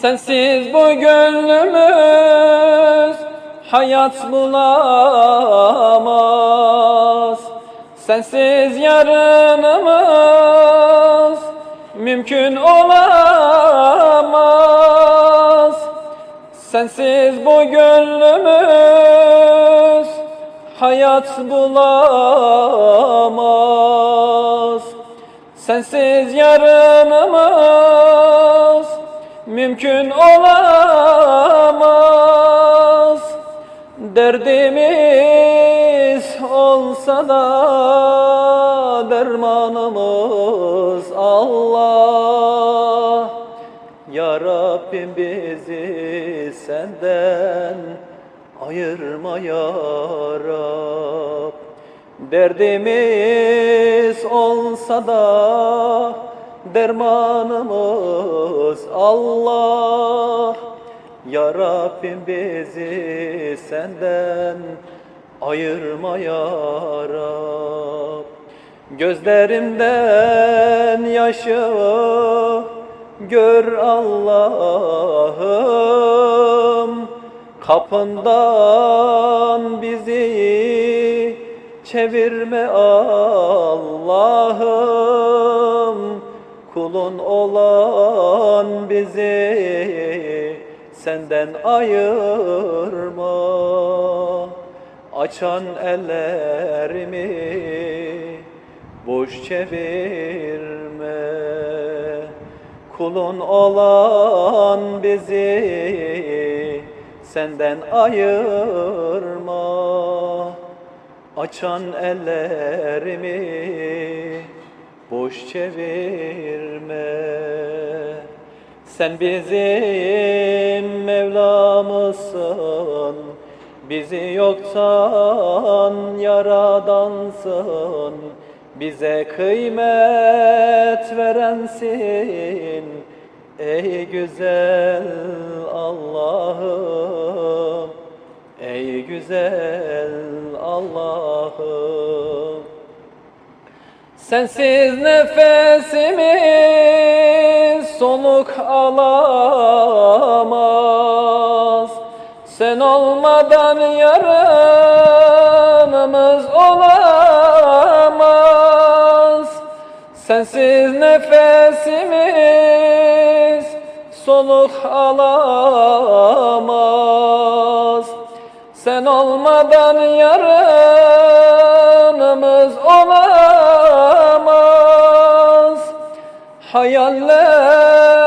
Sensiz bu gönlümüz hayat bulamaz. Sensiz yarınımız mümkün olamaz. Sensiz bu gönlümüz hayat bulamaz. Sensiz yarınımız Derdimiz olsa da dermanımız Allah. Ya Rabbim bizi senden ayırma ya Rab. Derdimiz olsa da dermanımız Allah Ya Rabbim bizi senden ayırma ya Rab. Gözlerimden yaşı gör Allah'ım. Kapından bizi çevirme Allah'ım. Kulun olan bizi senden ayırma. Açan ellerimi boş çevirme. Kulun olan bizi senden ayırma. Açan ellerimi boş çevirme Sen bizim Mevlamızsın. Bizi yoktan yaradansın. Bize kıymet verensin. Ey güzel Allah'ım. Ey güzel Allah'ım. Sensiz nefesimiz soluk alamaz. Sen olmadan yarınımız olamaz. Sensiz nefesimiz soluk alamaz. Sen olmadan yarınımız olamaz Hayaller